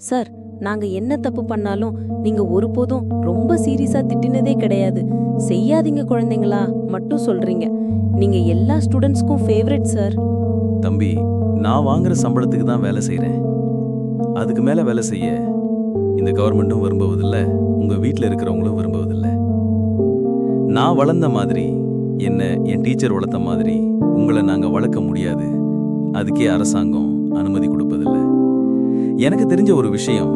Sir நாங்க என்ன தப்பு பண்ணாலும் நீங்க ஒருபோதும் ரொம்ப சீரியஸா திட்டினதே கிடையாது. செய்யாதீங்க குழந்தைங்களா? மட்டும் சொல்றீங்க. நீங்க எல்லா ஸ்டூடெண்ட்ஸ்க்கும் ஃபேவரட் சார். தம்பி நான் வாங்குற சம்பளத்துக்கு தான் வேலை செய்கிறேன் அதுக்கு மேலே வேலை செய்ய இந்த கவர்மெண்ட்டும் விரும்புவதில்ல உங்கள் வீட்டில் இருக்கிறவங்களும் விரும்புவதில்ல. நான் வளர்ந்த மாதிரி என்ன என் டீச்சர் வளர்த்த மாதிரி உங்களை நாங்கள் வளர்க்க முடியாது. அதுக்கே அரசாங்கம் அனுமதி எனக்கு தெரிஞ்ச ஒரு விஷயம்.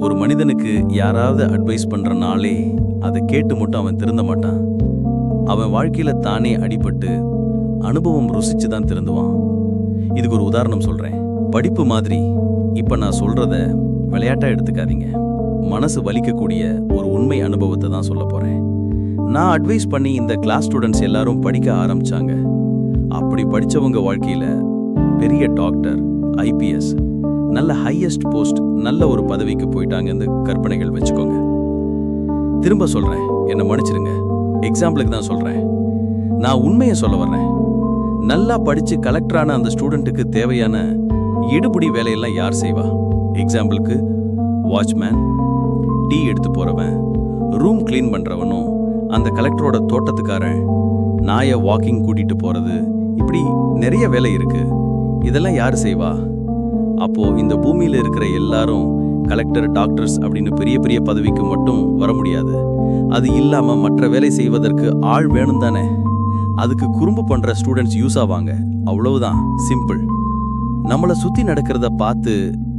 ஒரு மனிதனுக்கு யாராவது அட்வைஸ் பண்ணுறனாலே அதை கேட்டு மட்டும் அவன் திருந்த மாட்டான். அவன் வாழ்க்கையில தானே அடிபட்டு அனுபவம் ருசிச்சு தான் திருந்துவான். இதுக்கு ஒரு உதாரணம் சொல்றேன். படிப்பு மாதிரி இப்ப நான் சொல்றத விளையாட்டா எடுத்துக்காதீங்க. மனசு வலிக்கக்கூடிய ஒரு உண்மை அனுபவத்தை தான் சொல்ல போறேன். நான் அட்வைஸ் பண்ணி இந்த கிளாஸ் ஸ்டூடெண்ட்ஸ் எல்லாரும் படிக்க ஆரம்பிச்சாங்க. அப்படி படிச்சவங்க வாழ்க்கையில பெரிய டாக்டர் ஐபிஎஸ் நல்ல ஹையஸ்ட் போஸ்ட் நல்ல ஒரு பதவிக்கு போயிட்டாங்கன்னு கற்பனைகள் வச்சுக்கோங்க. திரும்ப சொல்கிறேன் என்னை மன்னிச்சிடுங்க எக்ஸாம்பிளுக்கு தான் சொல்கிறேன் நான் உண்மையை சொல்ல வர்றேன். நல்லா படித்து கலெக்டரான அந்த ஸ்டூடெண்ட்டுக்கு தேவையான எடுபடி வேலையெல்லாம் யார் செய்வா? எக்ஸாம்பிளுக்கு வாட்ச்மேன் டீ எடுத்து போகிறவன் ரூம் க்ளீன் பண்ணுறவனும் அந்த கலெக்டரோட தோட்டத்துக்காரன் நாயை வாக்கிங் கூட்டிகிட்டு போகிறது இப்படி நிறைய வேலை இருக்கு. இதெல்லாம் யார் செய்வா? அப்போ இந்த பூமியில இருக்கிற எல்லாரும் கலெக்டர் டாக்டர்ஸ் அப்படின்னு பெரிய பெரிய பதவிக்கு மட்டும் வர முடியாது. அது இல்லாம மற்ற வேலை செய்வதற்கு ஆள் வேணும் தானே? அதுக்கு குறும்பு பண்ற ஸ்டூடெண்ட்ஸ் யூஸ் ஆவாங்க. அவ்வளவுதான் சிம்பிள் நம்மளை சுத்தி நடக்கிறத பார்த்து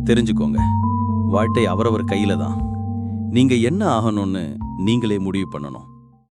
தெரிஞ்சுக்கோங்க. வாழ்க்கை அவரவர் கையில தான். நீங்க என்ன ஆகணும்னு நீங்களே முடிவு பண்ணணும்.